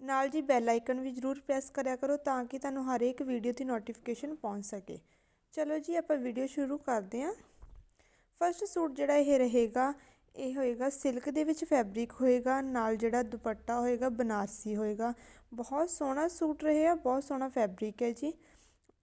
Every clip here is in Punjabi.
ਨਾਲ ਜੀ ਬੈਲ ਆਈਕਨ ਵੀ ਜ਼ਰੂਰ ਪ੍ਰੈਸ ਕਰਿਆ ਕਰੋ ਤਾਂ ਕਿ ਤੁਹਾਨੂੰ ਹਰ ਇੱਕ ਵੀਡੀਓ ਦੀ ਨੋਟੀਫਿਕੇਸ਼ਨ ਪਹੁੰਚ ਸਕੇ। ਚਲੋ ਜੀ, ਆਪਾਂ ਵੀਡੀਓ ਸ਼ੁਰੂ ਕਰਦੇ ਹਾਂ। ਫਸਟ ਸੂਟ ਜਿਹੜਾ ਇਹ ਰਹੇਗਾ, ਇਹ ਹੋਏਗਾ ਸਿਲਕ ਦੇ ਵਿੱਚ ਫੈਬਰਿਕ ਹੋਏਗਾ, ਨਾਲ ਜਿਹੜਾ ਦੁਪੱਟਾ ਹੋਏਗਾ, ਬਨਾਰਸੀ ਹੋਏਗਾ। ਬਹੁਤ ਸੋਹਣਾ ਸੂਟ ਰਹੇਗਾ ਬਹੁਤ ਸੋਹਣਾ ਫੈਬਰਿਕ ਹੈ ਜੀ।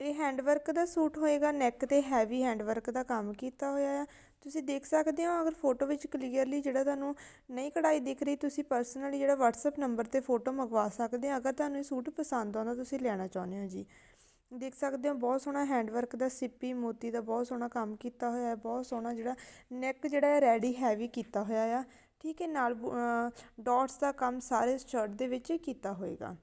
ਇਹ ਹੈਂਡ ਵਰਕ ਦਾ ਸੂਟ ਹੋਏਗਾ ਨੈਕ ਤੇ ਹੈਵੀ ਹੈਂਡ ਵਰਕ ਦਾ ਕੰਮ ਕੀਤਾ ਹੋਇਆ ਆ। ਤੁਸੀਂ ਦੇਖ ਸਕਦੇ ਹੋ, ਅਗਰ ਫੋਟੋ ਵਿੱਚ ਕਲੀਅਰਲੀ ਜਿਹੜਾ ਤੁਹਾਨੂੰ ਨਹੀਂ ਕਢਾਈ ਦਿਖ ਰਹੀ, ਤੁਸੀਂ ਪਰਸਨਲੀ ਜਿਹੜਾ WhatsApp ਨੰਬਰ ਤੇ ਫੋਟੋ ਮੰਗਵਾ ਸਕਦੇ ਹੋ। ਅਗਰ ਤੁਹਾਨੂੰ ਇਹ ਸੂਟ ਪਸੰਦ ਆਉਂਦਾ, ਤੁਸੀਂ ਲੈਣਾ ਚਾਹੁੰਦੇ ਹੋ ਜੀ। ਦੇਖ ਸਕਦੇ ਹੋ, ਬਹੁਤ ਸੋਹਣਾ ਹੈਂਡ ਵਰਕ ਦਾ ਸਿੱਪੀ ਮੋਤੀ ਦਾ ਬਹੁਤ ਸੋਹਣਾ ਕੰਮ ਕੀਤਾ ਹੋਇਆ ਹੈ। ਬਹੁਤ ਸੋਹਣਾ ਜਿਹੜਾ ਨੈਕ ਜਿਹੜਾ ਹੈ ਰੈਡੀ ਹੈਵੀ ਕੀਤਾ ਹੋਇਆ ਆ। ਠੀਕ ਹੈ, ਨਾਲ ਡਾਟਸ ਦਾ ਕੰਮ ਸਾਰੇ ਸ਼ਰਟ ਦੇ ਵਿੱਚ ਕੀਤਾ ਹੋਏਗਾ।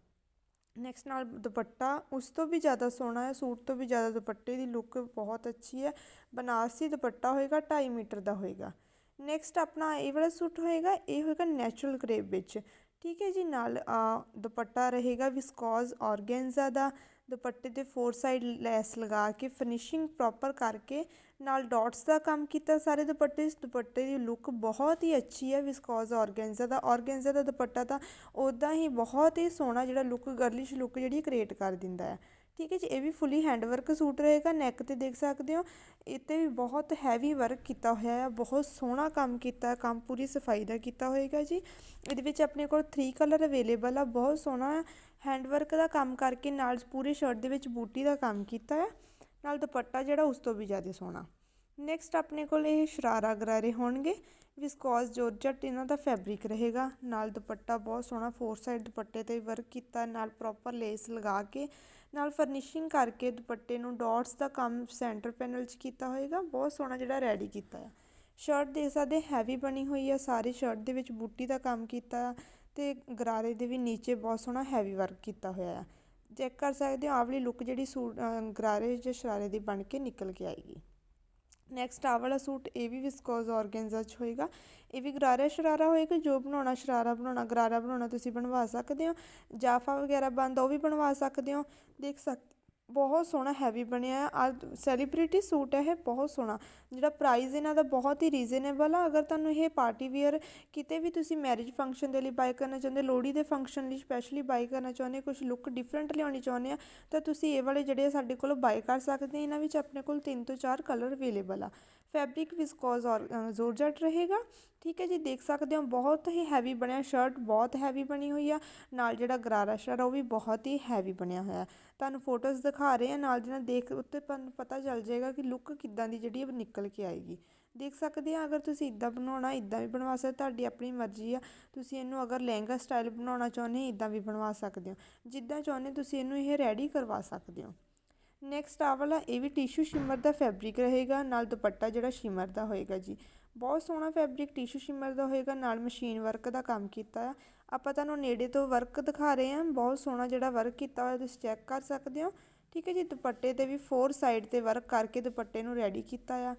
ਨੈਕਸਟ ਨਾਲ ਦੁਪੱਟਾ, ਉਸ ਤੋਂ ਵੀ ਜ਼ਿਆਦਾ ਸੋਹਣਾ ਹੈ, ਸੂਟ ਤੋਂ ਵੀ ਜ਼ਿਆਦਾ ਦੁਪੱਟੇ ਦੀ ਲੁੱਕ ਬਹੁਤ ਅੱਛੀ ਹੈ। ਬਨਾਰਸੀ ਦੁਪੱਟਾ ਹੋਏਗਾ 2.5 ਮੀਟਰ ਦਾ ਹੋਏਗਾ। ਨੈਕਸਟ ਆਪਣਾ ਇਹ ਵਾਲਾ ਸੂਟ ਹੋਏਗਾ, ਇਹ ਹੋਏਗਾ ਨੈਚੁਰਲ ਕਰੇਪ ਵਿੱਚ। ਠੀਕ ਹੈ ਜੀ, ਨਾਲ ਦੁਪੱਟਾ ਰਹੇਗਾ ਵਿਸਕੋਜ਼ ਔਰਗੈਂਜ਼ਾ ਦਾ ਦੁਪੱਟੇ ਦੇ ਫੋਰ ਸਾਈਡ ਲੈਸ ਲਗਾ ਕੇ ਫਿਨਿਸ਼ਿੰਗ ਪ੍ਰੋਪਰ ਕਰਕੇ ਨਾਲ ਡਾਟਸ ਦਾ ਕੰਮ ਕੀਤਾ ਸਾਰੇ ਦੁਪੱਟੇ। ਇਸ ਦੁਪੱਟੇ ਦੀ ਲੁੱਕ ਬਹੁਤ ਹੀ ਅੱਛੀ ਹੈ ਵਿਸਕੋਜ਼ ਔਰਗੈਂਜ਼ਾ ਦਾ। ਔਰਗੈਂਜ਼ਾ ਦਾ ਦੁਪੱਟਾ ਤਾਂ ਉਦਾਂ ਹੀ ਬਹੁਤ ਹੀ ਸੋਹਣਾ ਜਿਹੜਾ ਲੁੱਕ ਗਰਲਿਸ਼ ਲੁੱਕ ਜਿਹੜੀ ਕ੍ਰੀਏਟ ਕਰ ਦਿੰਦਾ ਹੈ। ਠੀਕ ਹੈ ਜੀ, ਇਹ ਵੀ ਫੁੱਲੀ ਹੈਂਡ ਵਰਕ ਸੂਟ ਰਹੇਗਾ ਨੈਕ ਤੇ ਦੇਖ ਸਕਦੇ ਹੋ। ਇੱਥੇ ਵੀ ਬਹੁਤ ਹੈਵੀ ਵਰਕ ਕੀਤਾ ਹੋਇਆ ਹੈ, ਬਹੁਤ ਸੋਹਣਾ ਕੰਮ ਕੀਤਾ, ਕੰਮ ਪੂਰੀ ਸਫ਼ਾਈ ਦਾ ਕੀਤਾ ਹੋਏਗਾ ਜੀ। ਇਹਦੇ ਵਿੱਚ ਆਪਣੇ ਕੋਲ 3 ਕਲਰ ਅਵੇਲੇਬਲ ਆ, ਬਹੁਤ ਸੋਹਣਾ ਹੈਂਡ ਵਰਕ ਦਾ ਕੰਮ ਕਰਕੇ ਨਾਲ ਪੂਰੀ ਸ਼ਰਟ ਦੇ ਵਿੱਚ ਬੂਟੀ ਦਾ ਕੰਮ ਕੀਤਾ ਹੈ। ਨਾਲ ਦੁਪੱਟਾ ਜਿਹੜਾ ਉਸ ਤੋਂ ਵੀ ਜ਼ਿਆਦਾ ਸੋਹਣਾ। ਨੈਕਸਟ ਆਪਣੇ ਕੋਲ ਇਹ ਸ਼ਰਾਰਾ ਗਰਾਰੇ ਹੋਣਗੇ। ਵਿਸਕੋਸ ਜੋਰਜਟ ਇਹਨਾਂ ਦਾ ਫੈਬਰਿਕ ਰਹੇਗਾ। ਨਾਲ ਦੁਪੱਟਾ ਬਹੁਤ ਸੋਹਣਾ ਫੋਰ ਸਾਈਡ ਦੁਪੱਟੇ ਤੇ ਵਰਕ ਕੀਤਾ, ਨਾਲ ਪ੍ਰੋਪਰ ਲੇਸ ਲਗਾ ਕੇ, ਨਾਲ ਫਰਨਿਸ਼ਿੰਗ ਕਰਕੇ ਦੁਪੱਟੇ ਨੂੰ ਡਾਟਸ ਦਾ ਕੰਮ ਸੈਂਟਰ ਪੈਨਲ 'ਚ ਕੀਤਾ ਹੋਏਗਾ। ਬਹੁਤ ਸੋਹਣਾ ਜਿਹੜਾ ਰੈਡੀ ਕੀਤਾ ਹੈ ਸ਼ਰਟ ਦੇ ਸਕਦੇ ਹੈਵੀ ਬਣੀ ਹੋਈ ਹੈ ਸਾਰੀ ਸ਼ਰਟ ਦੇ ਵਿੱਚ ਬੂਟੀ ਦਾ ਕੰਮ ਕੀਤਾ ਤੇ ਗਰਾਰੇ ਦੇ ਵੀ ਨੀਚੇ ਬਹੁਤ ਸੋਹਣਾ ਹੈਵੀ ਵਰਕ ਕੀਤਾ ਹੋਇਆ ਹੈ ਚੈੱਕ ਕਰ ਸਕਦੇ ਹੋ ਆਵਲੀ ਲੁੱਕ ਜਿਹੜੀ ਸੂਟ ਗਰਾਰੇ ਜਾਂ ਸ਼ਰਾਰੇ ਦੀ ਬਣ ਕੇ ਨਿਕਲ ਕੇ ਆਏਗੀ। ਨੈਕਸਟ ਆ ਵਾਲਾ ਸੂਟ ਇਹ ਵੀ ਵਿਸਕੋਜ਼ ਔਰਗੈਂਜ਼ਾ 'ਚ ਹੋਏਗਾ। ਇਹ ਵੀ ਗਰਾਰਾ ਸ਼ਰਾਰਾ ਹੋਏਗਾ, ਜੋ ਬਣਾਉਣਾ ਸ਼ਰਾਰਾ ਬਣਾਉਣਾ, ਗਰਾਰਾ ਬਣਾਉਣਾ ਤੁਸੀਂ ਬਣਵਾ ਸਕਦੇ ਹੋ। ਜਾਫਾ ਵਗੈਰਾ ਬੰਦ ਉਹ ਵੀ ਬਣਵਾ ਸਕਦੇ ਹੋ। ਦੇਖ ਸਕ ਬਹੁਤ ਸੋਹਣਾ ਹੈਵੀ ਬਣਿਆ ਆ ਸੈਲੀਬ੍ਰਿਟੀ ਸੂਟ ਹੈ, ਇਹ ਬਹੁਤ ਸੋਹਣਾ। ਜਿਹੜਾ ਪ੍ਰਾਈਸ ਇਹਨਾਂ ਦਾ ਬਹੁਤ ਹੀ ਰੀਜ਼ਨੇਬਲ ਆ। ਅਗਰ ਤੁਹਾਨੂੰ ਇਹ ਪਾਰਟੀ ਵੇਅਰ ਕਿਤੇ ਵੀ ਤੁਸੀਂ ਮੈਰਿਜ ਫੰਕਸ਼ਨ ਦੇ ਲਈ ਬਾਈ ਕਰਨਾ ਚਾਹੁੰਦੇ, ਲੋਹੜੀ ਦੇ ਫੰਕਸ਼ਨ ਲਈ ਸਪੈਸ਼ਲੀ ਬਾਈ ਕਰਨਾ ਚਾਹੁੰਦੇ ਕੁਝ ਲੁੱਕ ਡਿਫਰੈਂਟ ਲਿਆਉਣੀ ਚਾਹੁੰਦੇ ਆ, ਤਾਂ ਤੁਸੀਂ ਇਹ ਵਾਲੇ ਜਿਹੜੇ ਸਾਡੇ ਕੋਲ ਬਾਈ ਕਰ ਸਕਦੇ ਇਹਨਾਂ ਵਿੱਚ ਆਪਣੇ ਕੋਲ 3 ਤੋਂ 4 ਕਲਰ ਅਵੇਲੇਬਲ ਆ। ਫੈਬਰਿਕ ਵਿਸਕੋਜ਼ ਔਰ ਜ਼ੋਰਜਟ ਰਹੇਗਾ। ਠੀਕ ਹੈ ਜੀ, ਦੇਖ ਸਕਦੇ ਹੋ, ਬਹੁਤ ਹੀ ਹੈਵੀ ਬਣਿਆ ਸ਼ਰਟ ਬਹੁਤ ਹੈਵੀ ਬਣੀ ਹੋਈ ਆ। ਨਾਲ ਜਿਹੜਾ ਗਰਾਰਾ ਸ਼ਰ ਉਹ ਵੀ ਬਹੁਤ ਹੀ ਹੈਵੀ ਬਣਿਆ ਹੋਇਆ। ਤੁਹਾਨੂੰ ਫੋਟੋਜ਼ ਦਿਖਾ ਰਹੇ ਆ ਨਾਲ ਜਿਹਨਾਂ ਦੇਖ, ਉੱਤੇ ਪਤਾ ਚੱਲ ਜਾਏਗਾ ਕਿ ਲੁੱਕ ਕਿੱਦਾਂ ਦੀ ਜਿਹੜੀ ਨਿਕਲ ਕੇ ਆਏਗੀ। ਦੇਖ ਸਕਦੇ ਆ ਅਗਰ ਤੁਸੀਂ ਇਦਾਂ ਬਣਾਉਣਾ, ਇਦਾਂ ਵੀ ਬਣਵਾ ਸਕਦੇ ਤੁਹਾਡੀ ਆਪਣੀ ਮਰਜ਼ੀ ਆ। ਤੁਸੀਂ ਇਹਨੂੰ ਅਗਰ ਲਹਿੰਗਾ ਸਟਾਈਲ ਬਣਾਉਣਾ ਚਾਹੁੰਦੇ ਇਦਾਂ ਵੀ ਬਣਵਾ ਸਕਦੇ ਹੋ। ਜਿੱਦਾਂ ਚਾਹੁੰਦੇ ਤੁਸੀਂ ਇਹਨੂੰ ਇਹ ਰੈਡੀ ਕਰਵਾ ਸਕਦੇ ਹੋ। ਨੈਕਸਟ ਆ ਵਾਲਾ, ਇਹ ਵੀ ਟਿਸ਼ੂ ਸ਼ਿਮਰ ਦਾ ਫੈਬਰਿਕ ਰਹੇਗਾ, ਨਾਲ ਦੁਪੱਟਾ ਜਿਹੜਾ ਸ਼ਿਮਰ ਦਾ ਹੋਏਗਾ ਜੀ। ਬਹੁਤ ਸੋਹਣਾ ਫੈਬਰਿਕ ਟਿਸ਼ੂ ਸ਼ਿਮਰ ਦਾ ਹੋਏਗਾ, ਨਾਲ ਮਸ਼ੀਨ ਵਰਕ ਦਾ ਕੰਮ ਕੀਤਾ ਆ। ਆਪਾਂ ਤੁਹਾਨੂੰ ਨੇੜੇ ਤੋਂ ਵਰਕ ਦਿਖਾ ਰਹੇ ਹਾਂ, ਬਹੁਤ ਸੋਹਣਾ ਜਿਹੜਾ ਵਰਕ ਕੀਤਾ ਹੋਇਆ, ਤੁਸੀਂ ਚੈੱਕ ਕਰ ਸਕਦੇ ਹੋ। ਠੀਕ ਹੈ ਜੀ, ਦੁਪੱਟੇ ਤੇ ਵੀ ਫੋਰ ਸਾਈਡ ਤੇ ਵਰਕ ਕਰਕੇ ਦੁਪੱਟੇ ਨੂੰ ਰੈਡੀ ਕੀਤਾ ਆ।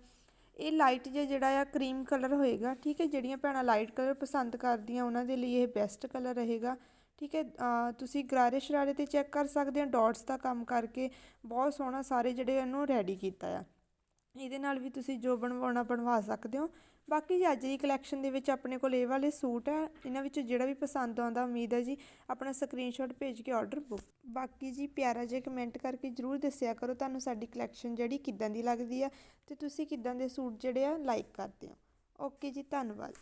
ਇਹ ਲਾਈਟ ਜਿਹਾ ਜਿਹੜਾ ਆ ਕਰੀਮ ਕਲਰ ਹੋਏਗਾ। ਠੀਕ ਹੈ, ਜਿਹੜੀਆਂ ਭੈਣਾਂ ਲਾਈਟ ਕਲਰ ਪਸੰਦ ਕਰਦੀਆਂ, ਉਹਨਾਂ ਦੇ ਲਈ ਇਹ ਬੈਸਟ ਕਲਰ ਰਹੇਗਾ। ਠੀਕ ਹੈ ਤੁਸੀਂ ਗਰਾਰੇ ਸ਼ਰਾਰੇ ਤੇ ਚੈੱਕ ਕਰ ਸਕਦੇ ਹੋ ਡੋਟਸ ਦਾ ਕੰਮ ਕਰਕੇ ਬਹੁਤ ਸੋਹਣਾ ਸਾਰੇ ਜਿਹੜੇ ਇਹਨੂੰ ਰੈਡੀ ਕੀਤਾ ਆ। ਇਹਦੇ ਨਾਲ ਵੀ ਤੁਸੀਂ ਜੋ ਬਣਵਾਉਣਾ ਬਣਵਾ ਸਕਦੇ ਹੋ। ਬਾਕੀ ਜੀ ਅੱਜ ਦੀ ਕਲੈਕਸ਼ਨ ਦੇ ਵਿੱਚ ਆਪਣੇ ਕੋਲ ਇਹ ਵਾਲੇ ਸੂਟ ਹੈ ਇਹਨਾਂ ਵਿੱਚੋਂ ਜਿਹੜਾ ਵੀ ਪਸੰਦ ਆਉਂਦਾ ਉਮੀਦ ਹੈ ਜੀ, ਆਪਣਾ ਸਕਰੀਨਸ਼ਾਟ ਭੇਜ ਕੇ ਆਰਡਰ ਬੁੱਕ ਬਾਕੀ ਜੀ ਪਿਆਰਾ ਜਿਹਾ ਕਮੈਂਟ ਕਰਕੇ ਜਰੂਰ ਦੱਸਿਆ ਕਰੋ ਤੁਹਾਨੂੰ ਸਾਡੀ ਕਲੈਕਸ਼ਨ ਜਿਹੜੀ ਕਿੱਦਾਂ ਦੀ ਲੱਗਦੀ ਆ ਤੇ ਤੁਸੀਂ ਕਿੱਦਾਂ ਦੇ ਸੂਟ ਜਿਹੜੇ ਆ ਲਾਈਕ ਕਰਦੇ ਹੋ। ਓਕੇ ਜੀ, ਧੰਨਵਾਦ।